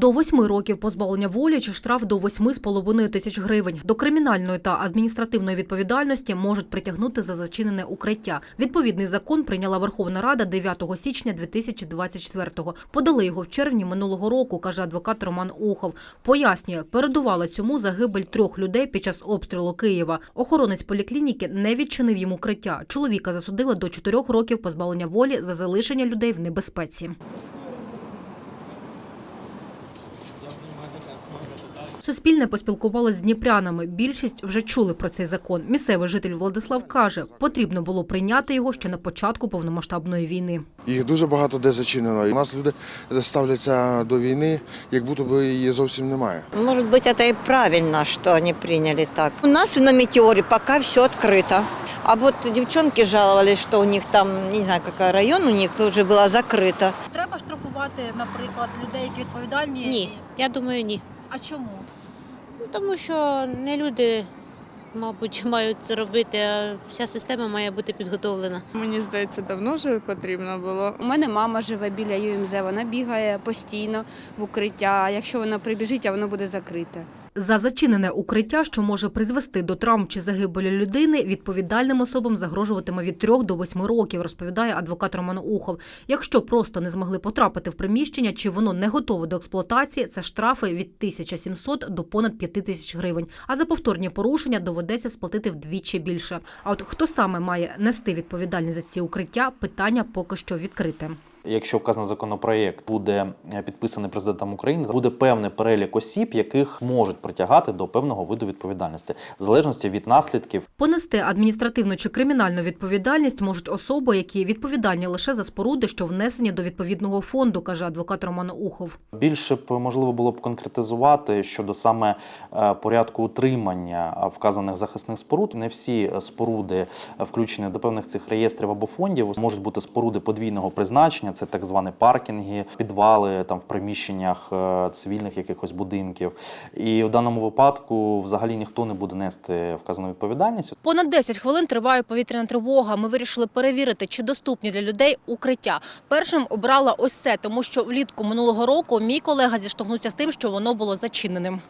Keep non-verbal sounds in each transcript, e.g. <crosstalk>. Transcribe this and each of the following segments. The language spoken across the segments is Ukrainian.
До восьми років позбавлення волі чи штраф до восьми з половиною тисяч гривень. До кримінальної та адміністративної відповідальності можуть притягнути за зачинене укриття. Відповідний закон прийняла Верховна Рада 9 січня 2024-го. Подали його в червні минулого року, каже адвокат Роман Ухов. Пояснює, передувала цьому загибель трьох людей під час обстрілу Києва. Охоронець поліклініки не відчинив їм укриття. Чоловіка засудили до чотирьох років позбавлення волі за залишення людей в небезпеці. Суспільне поспілкувалося з дніпрянами. Більшість вже чули про цей закон. Місцевий житель Владислав каже, потрібно було прийняти його ще на початку повномасштабної війни. Їх дуже багато де зачинено. У нас люди ставляться до війни, як будто би її зовсім немає. Может быть, это и правильно, что они приняли так. У нас на Метеоре пока все открыто. А вот девчонки жаловались, что у них там, не знаю, какой район у них, тоже было закрыто. Треба штрафувати, наприклад, людей, які відповідальні. Ні, я думаю, ні. А чому? Ну, Тому що не люди, мабуть, <laughs> мають це робити, а вся система має бути підготовлена. Мені здається, давно вже потрібно було. У мене мама живе біля ЮМЗ, вона бігає постійно в укриття. Якщо вона прибіжить, а воно буде закрите. За зачинене укриття, що може призвести до травм чи загибелі людини, відповідальним особам загрожуватиме від 3 до 8 років, розповідає адвокат Роман Ухов. Якщо просто не змогли потрапити в приміщення чи воно не готове до експлуатації, це штрафи від 1700 до понад 5000 гривень. А за повторні порушення доведеться сплатити вдвічі більше. А от хто саме має нести відповідальність за ці укриття, питання поки що відкрите. Якщо вказаний законопроєкт буде е, підписаний президентом України, буде певний перелік осіб, яких можуть притягати до певного виду відповідальності, в залежності від наслідків. Понести адміністративну чи кримінальну відповідальність можуть особи, які відповідальні лише за споруди, що внесені до відповідного фонду, каже адвокат Роман Ухов. Більше б можливо було б конкретизувати щодо саме е, порядку утримання вказаних захисних споруд. Не всі споруди, е, включені до певних цих реєстрів або фондів, можуть бути споруди подвійного призначення. Це так звані паркінги, підвали там в приміщеннях е, цивільних якихось будинків. І в даному випадку взагалі ніхто не буде нести вказану відповідальність. Понад 10 хвилин триває повітряна тривога. Ми вирішили перевірити, чи доступні для людей укриття. Першим обрала ось це, тому що влітку минулого року мій колега зіштовхнувся з тим, що воно було зачиненим.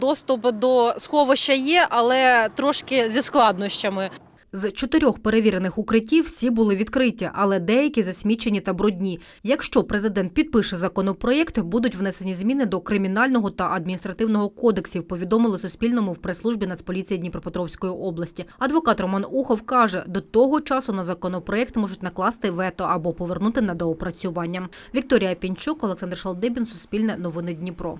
Доступ до сховища є, але трошки зі складнощами. З чотирьох перевірених укриттів всі були відкриті, але деякі засмічені та брудні. Якщо президент підпише законопроєкт, будуть внесені зміни до кримінального та адміністративного кодексів. Повідомили Суспільному в прес-службі Нацполіції Дніпропетровської області. Адвокат Роман Ухов каже, до того часу на законопроєкт можуть накласти вето або повернути на доопрацювання. Вікторія Пінчук, Олександр Шалдибін, Суспільне новини Дніпро.